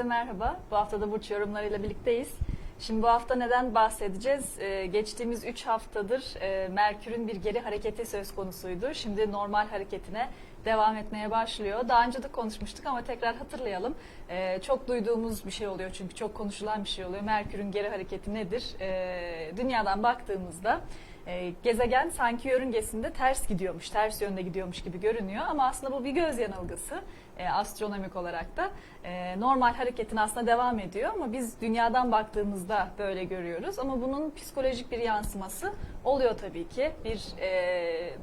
merhaba. Bu hafta da burç yorumlarıyla birlikteyiz. Şimdi bu hafta neden bahsedeceğiz? Ee, geçtiğimiz 3 haftadır e, Merkür'ün bir geri hareketi söz konusuydu. Şimdi normal hareketine devam etmeye başlıyor. Daha önce de konuşmuştuk ama tekrar hatırlayalım. Ee, çok duyduğumuz bir şey oluyor çünkü çok konuşulan bir şey oluyor. Merkür'ün geri hareketi nedir? Ee, dünyadan baktığımızda e, gezegen sanki yörüngesinde ters gidiyormuş, ters yönde gidiyormuş gibi görünüyor ama aslında bu bir göz yanılgısı e, astronomik olarak da e, normal hareketin aslında devam ediyor ama biz dünyadan baktığımızda böyle görüyoruz ama bunun psikolojik bir yansıması oluyor tabii ki bir e,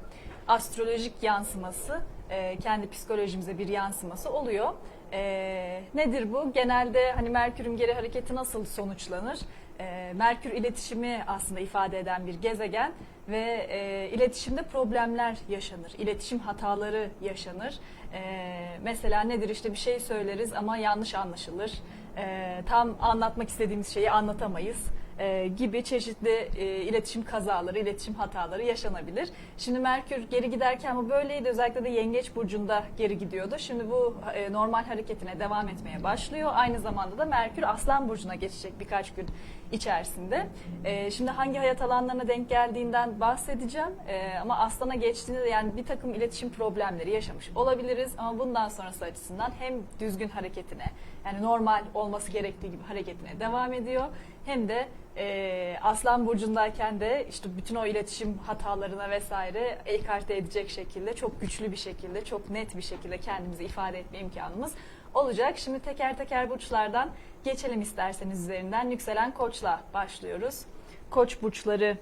astrolojik yansıması e, kendi psikolojimize bir yansıması oluyor. E, nedir bu? Genelde hani Merkür'ün geri hareketi nasıl sonuçlanır? E, Merkür iletişimi aslında ifade eden bir gezegen ve e, iletişimde problemler yaşanır, iletişim hataları yaşanır. E, mesela nedir işte bir şey söyleriz ama yanlış anlaşılır. E, tam anlatmak istediğimiz şeyi anlatamayız e, gibi çeşitli e, iletişim kazaları, iletişim hataları yaşanabilir. Şimdi Merkür geri giderken bu böyleydi. Özellikle de Yengeç burcunda geri gidiyordu. Şimdi bu e, normal hareketine devam etmeye başlıyor. Aynı zamanda da Merkür Aslan burcuna geçecek birkaç gün içerisinde. E, şimdi hangi hayat alanlarına denk geldiğinden bahsedeceğim. E, ama Aslan'a geçtiğinde de yani bir takım iletişim problemleri yaşamış olabiliriz. Ama bundan sonrası açısından hem düzgün hareketine yani normal olması gerektiği gibi hareketine devam ediyor. Hem de e, Aslan Burcu'ndayken de işte bütün o iletişim hatalarına vesaire ekarte edecek şekilde çok güçlü bir şekilde, çok net bir şekilde kendimizi ifade etme imkanımız olacak. Şimdi teker teker burçlardan geçelim isterseniz üzerinden. Yükselen Koç'la başlıyoruz. Koç burçları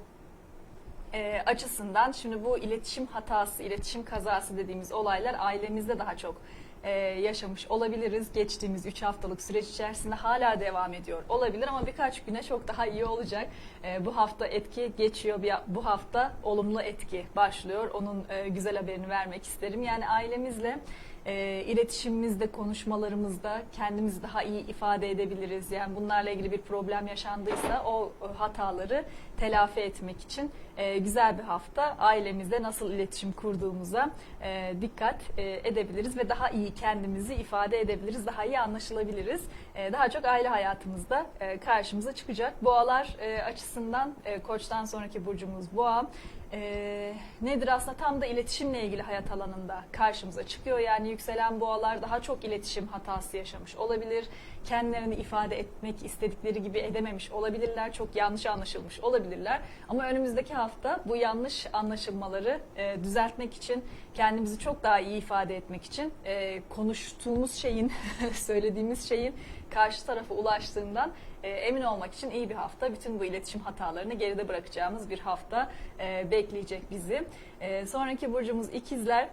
e, açısından şimdi bu iletişim hatası, iletişim kazası dediğimiz olaylar ailemizde daha çok e, yaşamış olabiliriz. Geçtiğimiz 3 haftalık süreç içerisinde hala devam ediyor olabilir ama birkaç güne çok daha iyi olacak. E, bu hafta etki geçiyor, bir, bu hafta olumlu etki başlıyor. Onun e, güzel haberini vermek isterim. Yani ailemizle e, iletişimimizde, konuşmalarımızda kendimizi daha iyi ifade edebiliriz. Yani bunlarla ilgili bir problem yaşandıysa o hataları telafi etmek için e, güzel bir hafta ailemizle nasıl iletişim kurduğumuza e, dikkat e, edebiliriz ve daha iyi kendimizi ifade edebiliriz, daha iyi anlaşılabiliriz. E, daha çok aile hayatımızda e, karşımıza çıkacak. Boğalar e, açısından e, koçtan sonraki burcumuz boğa. E, nedir aslında tam da iletişimle ilgili hayat alanında karşımıza çıkıyor. Yani yükselen boğalar daha çok iletişim hatası yaşamış olabilir. Kendilerini ifade etmek istedikleri gibi edememiş olabilirler. Çok yanlış anlaşılmış olabilirler. Ama önümüzdeki hafta bu yanlış anlaşılmaları e, düzeltmek için, kendimizi çok daha iyi ifade etmek için e, konuştuğumuz şeyin, söylediğimiz şeyin karşı tarafa ulaştığından e, emin olmak için iyi bir hafta. Bütün bu iletişim hatalarını geride bırakacağımız bir hafta e, bekleyecek bizi. E, sonraki burcumuz ikizler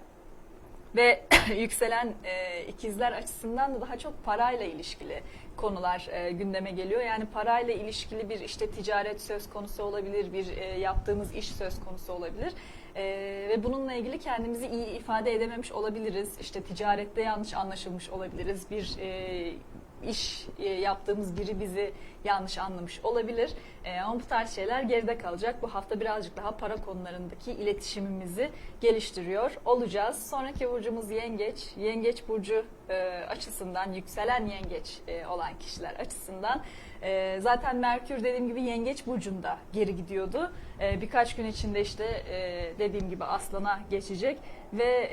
ve yükselen e, ikizler açısından da daha çok parayla ilişkili konular e, gündeme geliyor. Yani parayla ilişkili bir işte ticaret söz konusu olabilir, bir e, yaptığımız iş söz konusu olabilir. E, ve bununla ilgili kendimizi iyi ifade edememiş olabiliriz. İşte ticarette yanlış anlaşılmış olabiliriz. Bir e, iş e, yaptığımız biri bizi yanlış anlamış olabilir. E, ama bu tarz şeyler geride kalacak. Bu hafta birazcık daha para konularındaki iletişimimizi geliştiriyor olacağız. Sonraki burcumuz yengeç. Yengeç burcu e, açısından, yükselen yengeç olan kişiler açısından zaten Merkür dediğim gibi yengeç burcunda geri gidiyordu. Birkaç gün içinde işte dediğim gibi aslana geçecek ve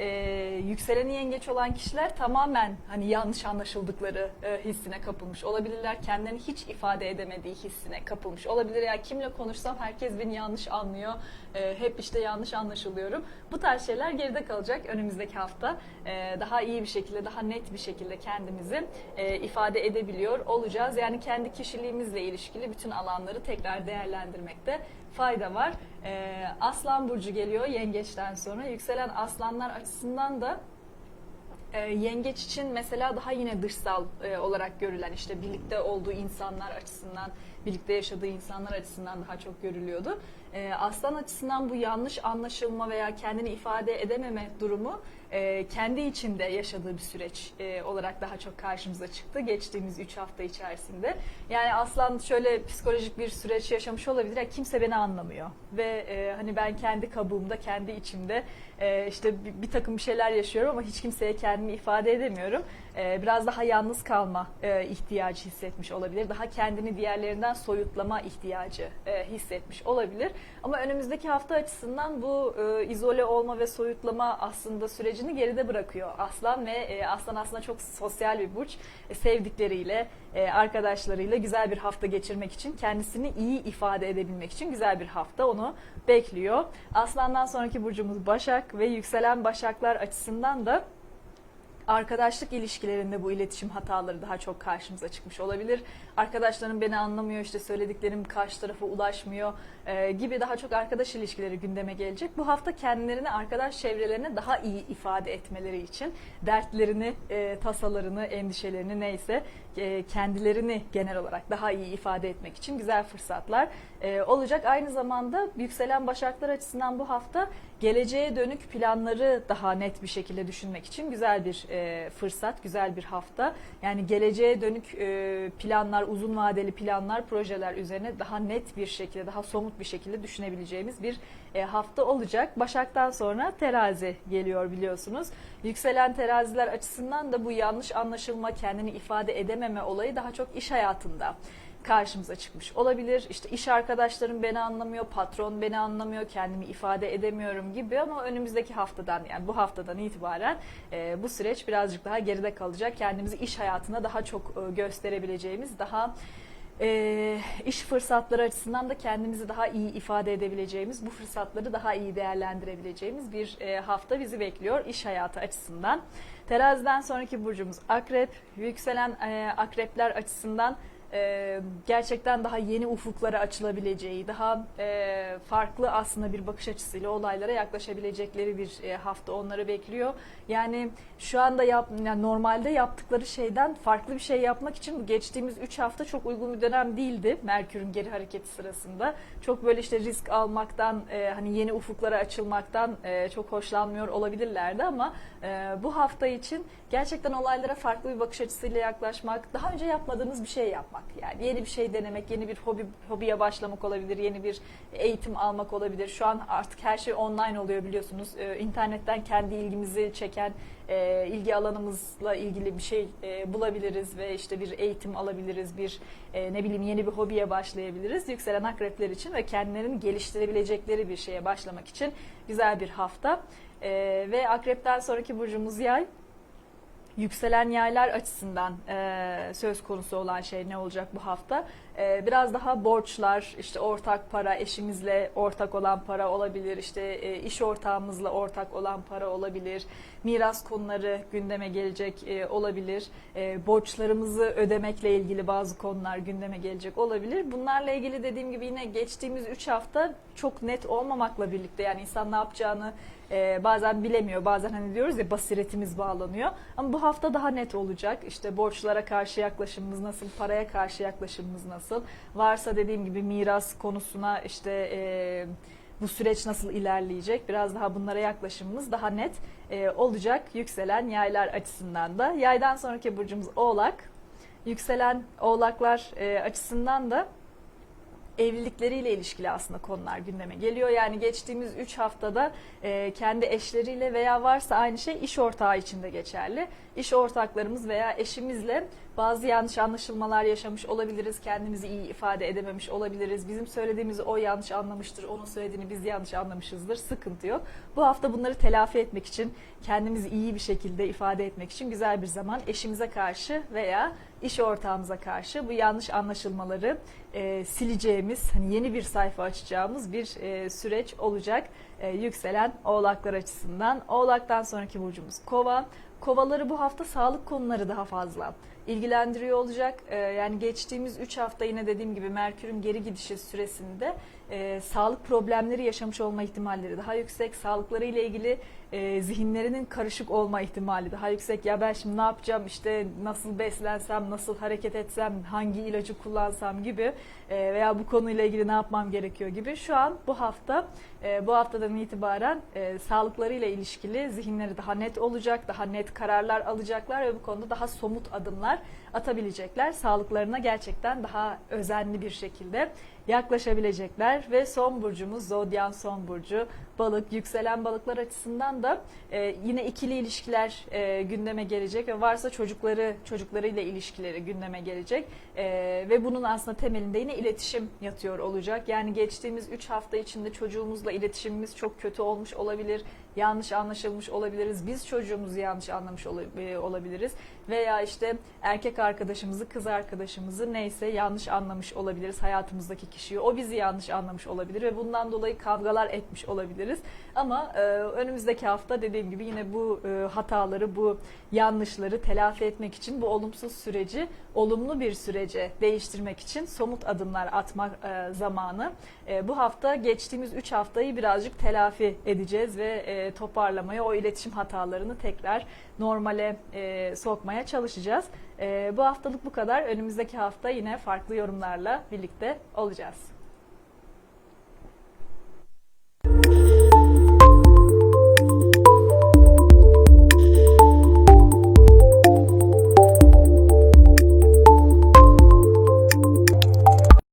yükseleni yengeç olan kişiler tamamen hani yanlış anlaşıldıkları e, hissine kapılmış olabilirler. Kendilerini hiç ifade edemediği hissine kapılmış olabilir. Yani kimle konuşsam herkes beni yanlış anlıyor. E, hep işte yanlış anlaşılıyorum. Bu tarz şeyler geride kalacak önümüzdeki hafta. E, daha iyi bir şekilde, daha net bir şekilde kendimizi e, ifade edebiliyor olacağız. Yani kendi kişiliğimizle ilişkili bütün alanları tekrar değerlendirmekte fayda var. E, Aslan Burcu geliyor yengeçten sonra. Yükselen aslanlar açısından da e, yengeç için mesela daha yine dışsal e, olarak görülen işte birlikte olduğu insanlar açısından, birlikte yaşadığı insanlar açısından daha çok görülüyordu. E, aslan açısından bu yanlış anlaşılma veya kendini ifade edememe durumu e, kendi içinde yaşadığı bir süreç e, olarak daha çok karşımıza çıktı geçtiğimiz 3 hafta içerisinde. Yani aslan şöyle psikolojik bir süreç yaşamış olabilir. Ya kimse beni anlamıyor ve e, hani ben kendi kabuğumda, kendi içimde e, işte bir, bir takım bir şeyler yaşıyorum ama hiç kimseye kendimi ifade edemiyorum. E, biraz daha yalnız kalma e, ihtiyacı hissetmiş olabilir. Daha kendini diğerlerinden soyutlama ihtiyacı e, hissetmiş olabilir. Ama önümüzdeki hafta açısından bu e, izole olma ve soyutlama aslında sürecini geride bırakıyor Aslan ve e, Aslan aslında çok sosyal bir burç. E, sevdikleriyle, e, arkadaşlarıyla güzel bir hafta geçirmek için, kendisini iyi ifade edebilmek için güzel bir hafta onu bekliyor. Aslandan sonraki burcumuz Başak ve yükselen Başaklar açısından da arkadaşlık ilişkilerinde bu iletişim hataları daha çok karşımıza çıkmış olabilir. Arkadaşlarım beni anlamıyor, işte söylediklerim karşı tarafa ulaşmıyor e, gibi daha çok arkadaş ilişkileri gündeme gelecek. Bu hafta kendilerini arkadaş çevrelerine daha iyi ifade etmeleri için dertlerini, e, tasalarını, endişelerini neyse e, kendilerini genel olarak daha iyi ifade etmek için güzel fırsatlar e, olacak. Aynı zamanda yükselen başaklar açısından bu hafta geleceğe dönük planları daha net bir şekilde düşünmek için güzel bir e, fırsat, güzel bir hafta. Yani geleceğe dönük e, planlar, uzun vadeli planlar, projeler üzerine daha net bir şekilde, daha somut bir şekilde düşünebileceğimiz bir e, hafta olacak. Başak'tan sonra terazi geliyor biliyorsunuz. Yükselen teraziler açısından da bu yanlış anlaşılma, kendini ifade edememe olayı daha çok iş hayatında karşımıza çıkmış olabilir. İşte iş arkadaşlarım beni anlamıyor, patron beni anlamıyor, kendimi ifade edemiyorum gibi ama önümüzdeki haftadan yani bu haftadan itibaren e, bu süreç birazcık daha geride kalacak. Kendimizi iş hayatına daha çok e, gösterebileceğimiz, daha e, iş fırsatları açısından da kendimizi daha iyi ifade edebileceğimiz, bu fırsatları daha iyi değerlendirebileceğimiz bir e, hafta bizi bekliyor iş hayatı açısından. Teraziden sonraki burcumuz akrep. Yükselen e, akrepler açısından e, gerçekten daha yeni ufuklara açılabileceği, daha e, farklı aslında bir bakış açısıyla olaylara yaklaşabilecekleri bir e, hafta onları bekliyor. Yani şu anda yap, yani normalde yaptıkları şeyden farklı bir şey yapmak için geçtiğimiz 3 hafta çok uygun bir dönem değildi Merkür'ün geri hareketi sırasında. Çok böyle işte risk almaktan, e, hani yeni ufuklara açılmaktan e, çok hoşlanmıyor olabilirlerdi ama e, bu hafta için gerçekten olaylara farklı bir bakış açısıyla yaklaşmak, daha önce yapmadığınız bir şey yapmak. Yani yeni bir şey denemek, yeni bir hobi hobiye başlamak olabilir, yeni bir eğitim almak olabilir. Şu an artık her şey online oluyor biliyorsunuz. Ee, internetten kendi ilgimizi çeken, e, ilgi alanımızla ilgili bir şey e, bulabiliriz ve işte bir eğitim alabiliriz, bir e, ne bileyim yeni bir hobiye başlayabiliriz. Yükselen akrepler için ve kendilerini geliştirebilecekleri bir şeye başlamak için güzel bir hafta. E, ve akrepten sonraki burcumuz yay yükselen yaylar açısından e, söz konusu olan şey ne olacak bu hafta? E, biraz daha borçlar, işte ortak para, eşimizle ortak olan para olabilir, işte e, iş ortağımızla ortak olan para olabilir, miras konuları gündeme gelecek e, olabilir, e, borçlarımızı ödemekle ilgili bazı konular gündeme gelecek olabilir. Bunlarla ilgili dediğim gibi yine geçtiğimiz 3 hafta çok net olmamakla birlikte yani insan ne yapacağını bazen bilemiyor, bazen hani diyoruz ya basiretimiz bağlanıyor. Ama bu hafta daha net olacak. İşte borçlara karşı yaklaşımımız nasıl, paraya karşı yaklaşımımız nasıl? Varsa dediğim gibi miras konusuna işte e, bu süreç nasıl ilerleyecek? Biraz daha bunlara yaklaşımımız daha net e, olacak yükselen yaylar açısından da. Yaydan sonraki burcumuz Oğlak. Yükselen Oğlaklar e, açısından da evlilikleriyle ilişkili aslında konular gündeme geliyor. Yani geçtiğimiz 3 haftada e, kendi eşleriyle veya varsa aynı şey iş ortağı için de geçerli. İş ortaklarımız veya eşimizle bazı yanlış anlaşılmalar yaşamış olabiliriz. Kendimizi iyi ifade edememiş olabiliriz. Bizim söylediğimizi o yanlış anlamıştır. Onun söylediğini biz yanlış anlamışızdır. Sıkıntı yok. Bu hafta bunları telafi etmek için, kendimizi iyi bir şekilde ifade etmek için güzel bir zaman eşimize karşı veya iş ortağımıza karşı bu yanlış anlaşılmaları e, sileceğimiz, hani yeni bir sayfa açacağımız bir e, süreç olacak e, yükselen oğlaklar açısından. Oğlaktan sonraki burcumuz kova. Kovaları bu hafta sağlık konuları daha fazla ilgilendiriyor olacak. Ee, yani geçtiğimiz 3 hafta yine dediğim gibi Merkür'ün geri gidişi süresinde e, sağlık problemleri yaşamış olma ihtimalleri daha yüksek. Sağlıkları ile ilgili e, zihinlerinin karışık olma ihtimali daha yüksek. Ya ben şimdi ne yapacağım işte nasıl beslensem, nasıl hareket etsem, hangi ilacı kullansam gibi e, veya bu konuyla ilgili ne yapmam gerekiyor gibi. Şu an bu hafta e, bu haftadan itibaren e, sağlıklarıyla ilişkili zihinleri daha net olacak, daha net kararlar alacaklar ve bu konuda daha somut adımlar atabilecekler. Sağlıklarına gerçekten daha özenli bir şekilde yaklaşabilecekler. Ve son burcumuz zodyan son burcu. Balık yükselen balıklar açısından da e, yine ikili ilişkiler e, gündeme gelecek. Ve varsa çocukları çocuklarıyla ilişkileri gündeme gelecek. E, ve bunun aslında temelinde yine iletişim yatıyor olacak. Yani geçtiğimiz 3 hafta içinde çocuğumuzla iletişimimiz çok kötü olmuş olabilir, yanlış anlaşılmış olabiliriz, biz çocuğumuzu yanlış anlamış e, olabiliriz veya işte erkek arkadaşımızı, kız arkadaşımızı neyse yanlış anlamış olabiliriz hayatımızdaki kişiyi. O bizi yanlış anlamış olabilir ve bundan dolayı kavgalar etmiş olabiliriz. Ama e, önümüzdeki hafta dediğim gibi yine bu e, hataları, bu yanlışları telafi etmek için bu olumsuz süreci olumlu bir sürece değiştirmek için somut adımlar atmak e, zamanı. E, bu hafta geçtiğimiz 3 haftayı birazcık telafi edeceğiz ve e, toparlamaya, o iletişim hatalarını tekrar normale e, sokmaya çalışacağız. E, bu haftalık bu kadar. Önümüzdeki hafta yine farklı yorumlarla birlikte olacağız.